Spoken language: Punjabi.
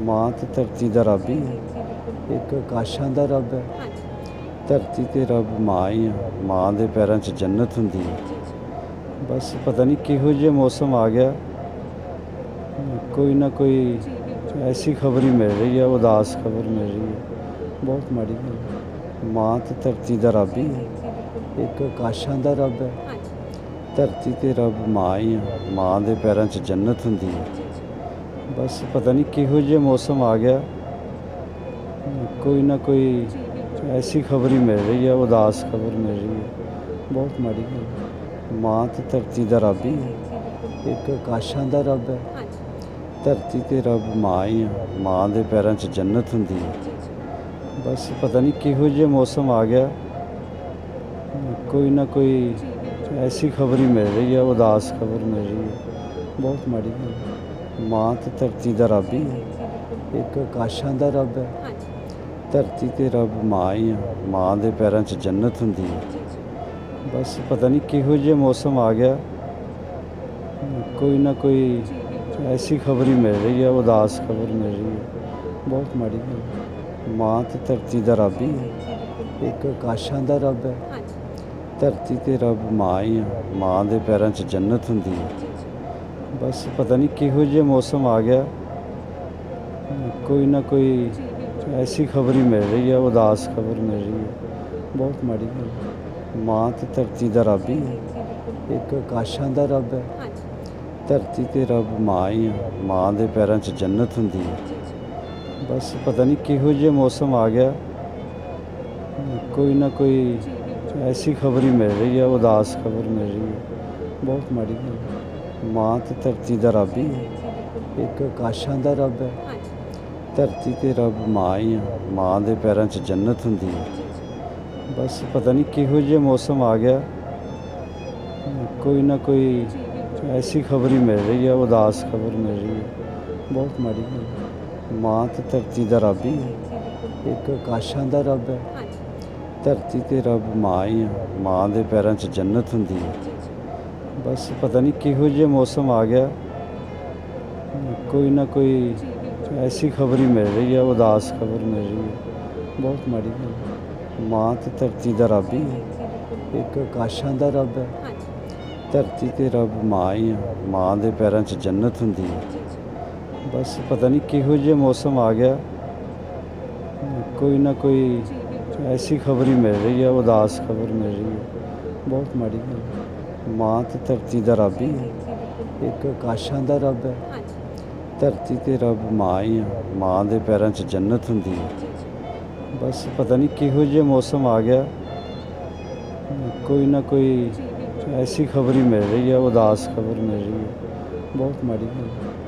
ਮਾਂ ਤੇ ਧਰਤੀ ਦਾ ਰੱਬ ਹੀ ਹੈ। ਇੱਕ ਆਕਾਸ਼ਾਂ ਦਾ ਰੱਬ ਹੈ। ਧਰਤੀ ਤੇ ਰੱਬ ਮਾਂ ਹੀ ਆ ਮਾਂ ਦੇ ਪੈਰਾਂ 'ਚ ਜੰਨਤ ਹੁੰਦੀ ਹੈ। ਬਸ ਪਤਾ ਨਹੀਂ ਕਿਹੋ ਜਿਹਾ ਮੌਸਮ ਆ ਗਿਆ। ਕੋਈ ਨਾ ਕੋਈ ਐਸੀ ਖਬਰ ਹੀ ਮਿਲ ਰਹੀ ਹੈ, ਉਦਾਸ ਖਬਰ ਮਿਲ ਰਹੀ ਹੈ। ਬਹੁਤ ਮਾੜੀ ਗੱਲ ਮਾਂ ਤੇ ਧਰਤੀ ਦਾ ਰੱਬ ਹੀ ਹੈ। ਇੱਕ ਆਕਾਸ਼ਾਂ ਦਾ ਰੱਬ ਹੈ। ਧਰਤੀ ਤੇ ਰੱਬ ਮਾਂ ਹੀ ਆ ਮਾਂ ਦੇ ਪੈਰਾਂ 'ਚ ਜੰਨਤ ਹੁੰਦੀ ਹੈ। ਬਸ ਪਤਾ ਨਹੀਂ ਕਿਹੋ ਜਿਹਾ ਮੌਸਮ ਆ ਗਿਆ ਕੋਈ ਨਾ ਕੋਈ ਜੀ ਬਿਲਕੁਲ ਐਸੀ ਖਬਰ ਹੀ ਮਿਲ ਰਹੀ ਹੈ ਉਦਾਸ ਖਬਰ ਮਿਲ ਰਹੀ ਹੈ ਬਹੁਤ ਮਾੜੀ ਗੱਲ ਹੈ। ਮਾਂ ਤੇ ਧਰਤੀ ਦਾ ਰੱਬ ਹੀ ਹੈ ਇੱਕ ਆਕਾਸ਼ਾਂ ਦਾ ਰੱਬ ਹੈ ਹਾਂਜੀ ਧਰਤੀ ਤੇ ਰੱਬ ਮਾਂ ਹੀ ਆ ਮਾਂ ਦੇ ਪੈਰਾਂ 'ਚ ਜੰਨਤ ਹੁੰਦੀ ਹੈ ਬਸ ਪਤਾ ਨਹੀਂ ਕਿਹੋ ਜਿਹਾ ਮੌਸਮ ਆ ਗਿਆ ਕੋਈ ਨਾ ਕੋਈ ਜੀ ਬਿਲਕੁਲ ਐਸੀ ਖਬਰ ਹੀ ਮਿਲ ਰਹੀ ਹੈ ਉਦਾਸ ਖਬਰ ਮਿਲ ਮਾਂ ਤੇ ਧਰਤੀ ਦਾ ਰੱਬ ਹੀ ਹੈ। ਇੱਕ ਆਕਾਸ਼ਾਂ ਦਾ ਰੱਬ ਹੈ। ਧਰਤੀ ਤੇ ਰੱਬ ਮਾਂ ਹੀ ਆ। ਮਾਂ ਦੇ ਪੈਰਾਂ 'ਚ ਜੰਨਤ ਹੁੰਦੀ ਹੈ। ਬਸ ਪਤਾ ਨਹੀਂ ਕਿਹੋ ਜਿਹਾ ਮੌਸਮ ਆ ਗਿਆ। ਕੋਈ ਨਾ ਕੋਈ ਐਸੀ ਖਬਰ ਹੀ ਮਿਲ ਰਹੀ ਹੈ, ਉਦਾਸ ਖਬਰ ਮਿਲ ਰਹੀ ਹੈ। ਬਹੁਤ ਮਾੜੀ ਗੱਲ ਮਾਂ ਤੇ ਧਰਤੀ ਦਾ ਰੱਬ ਹੀ ਹੈ। ਇੱਕ ਆਕਾਸ਼ਾਂ ਦਾ ਰੱਬ ਹੈ। ਧਰਤੀ ਤੇ ਰੱਬ ਮਾਂ ਹੀ ਆ। ਮਾਂ ਦੇ ਪੈਰਾਂ 'ਚ ਜੰਨਤ ਹੁੰਦੀ ਹੈ। ਬਸ ਪਤਾ ਨਹੀਂ ਕਿਹੋ ਜਿਹਾ ਮੌਸਮ ਆ ਗਿਆ ਕੋਈ ਨਾ ਕੋਈ ਜੀ ਬਿਲਕੁਲ ਐਸੀ ਖਬਰ ਹੀ ਮਿਲ ਰਹੀ ਹੈ ਉਦਾਸ ਖਬਰ ਮਿਲ ਰਹੀ ਹੈ ਬਹੁਤ ਮਾੜੀ ਗੱਲ ਹੈ। ਮਾਂ ਤੇ ਧਰਤੀ ਦਾ ਰੱਬ ਹੀ ਹੈ ਇੱਕ ਆਕਾਸ਼ਾਂ ਦਾ ਰੱਬ ਹੈ ਹਾਂਜੀ ਧਰਤੀ ਤੇ ਰੱਬ ਮਾਂ ਹੀ ਆ ਮਾਂ ਦੇ ਪੈਰਾਂ 'ਚ ਜੰਨਤ ਹੁੰਦੀ ਹੈ ਬਸ ਪਤਾ ਨਹੀਂ ਕਿਹੋ ਜਿਹਾ ਮੌਸਮ ਆ ਗਿਆ ਕੋਈ ਨਾ ਕੋਈ ਜੀ ਬਿਲਕੁਲ ਐਸੀ ਖਬਰ ਹੀ ਮਿਲ ਰਹੀ ਹੈ ਉਦਾਸ ਖਬਰ ਮਿਲ ਮਾਂ ਤੇ ਧਰਤੀ ਦਾ ਰੱਬ ਹੀ ਹੈ। ਇੱਕ ਆਕਾਸ਼ਾਂ ਦਾ ਰੱਬ ਹੈ। ਧਰਤੀ ਤੇ ਰੱਬ ਮਾਂ ਹੀ ਆ। ਮਾਂ ਦੇ ਪੈਰਾਂ 'ਚ ਜੰਨਤ ਹੁੰਦੀ ਹੈ। ਬਸ ਪਤਾ ਨਹੀਂ ਕਿਹੋ ਜਿਹਾ ਮੌਸਮ ਆ ਗਿਆ। ਕੋਈ ਨਾ ਕੋਈ ਐਸੀ ਖਬਰ ਹੀ ਮਿਲ ਰਹੀ ਹੈ, ਉਦਾਸ ਖਬਰ ਮਿਲ ਰਹੀ ਹੈ। ਬਹੁਤ ਮਾੜੀ ਗੱਲ ਮਾਂ ਤੇ ਧਰਤੀ ਦਾ ਰੱਬ ਹੀ ਹੈ। ਇੱਕ ਆਕਾਸ਼ਾਂ ਦਾ ਰੱਬ ਹੈ। ਧਰਤੀ ਤੇ ਰੱਬ ਮਾਂ ਹੀ ਆ। ਮਾਂ ਦੇ ਪੈਰਾਂ 'ਚ ਜੰਨਤ ਹੁੰਦੀ ਹੈ। ਬਸ ਪਤਾ ਨਹੀਂ ਕਿਹੋ ਜਿਹਾ ਮੌਸਮ ਆ ਗਿਆ। ਕੋਈ ਨਾ ਕੋਈ ਐਸੀ ਖਬਰ ਹੀ ਮਿਲ ਰਹੀ ਹੈ, ਉਦਾਸ ਖਬਰ ਮਿਲ ਰਹੀ ਹੈ। ਬਹੁਤ ਮਾੜੀ ਗੱਲ ਮਾਂ ਤੇ ਧਰਤੀ ਦਾ ਰੱਬ ਹੀ ਹੈ। ਇੱਕ ਆਕਾਸ਼ਾਂ ਦਾ ਰੱਬ ਹੈ। ਧਰਤੀ ਤੇ ਰੱਬ ਮਾਂ ਹੀ ਹੈ। ਮਾਂ ਦੇ ਪੈਰਾਂ 'ਚ ਜੰਨਤ ਹੁੰਦੀ ਹੈ। ਬਸ ਪਤਾ ਨਹੀਂ ਕਿਹੋ ਜਿਹਾ ਮੌਸਮ ਆ ਗਿਆ। ਕੋਈ ਨਾ ਕੋਈ ਐਸੀ ਖਬਰ ਹੀ ਮਿਲ ਰਹੀ ਹੈ, ਉਦਾਸ ਖਬਰ ਮਿਲ ਰਹੀ ਹੈ। ਬਹੁਤ ਮਾੜੀ ਗੱਲ ਮਾਂ ਤੇ ਧਰਤੀ ਦਾ ਰੱਬ ਹੀ ਹੈ। ਇੱਕ ਆਕਾਸ਼ਾਂ ਦਾ ਰੱਬ ਹੈ। ਧਰਤੀ ਤੇ ਰੱਬ ਮਾਂ ਹੀ ਆ। ਮਾਂ ਦੇ ਪੈਰਾਂ 'ਚ ਜੰਨਤ ਹੁੰਦੀ ਹੈ। ਬਸ ਪਤਾ ਨਹੀਂ ਕਿਹੋ ਜਿਹਾ ਮੌਸਮ ਆ ਗਿਆ। ਕੋਈ ਨਾ ਕੋਈ ਐਸੀ ਖਬਰ ਹੀ ਮਿਲ ਰਹੀ ਹੈ, ਉਦਾਸ ਖਬਰ ਮਿਲ ਰਹੀ ਹੈ। ਬਹੁਤ ਮਾੜੀ ਗੱਲ ਹੈ।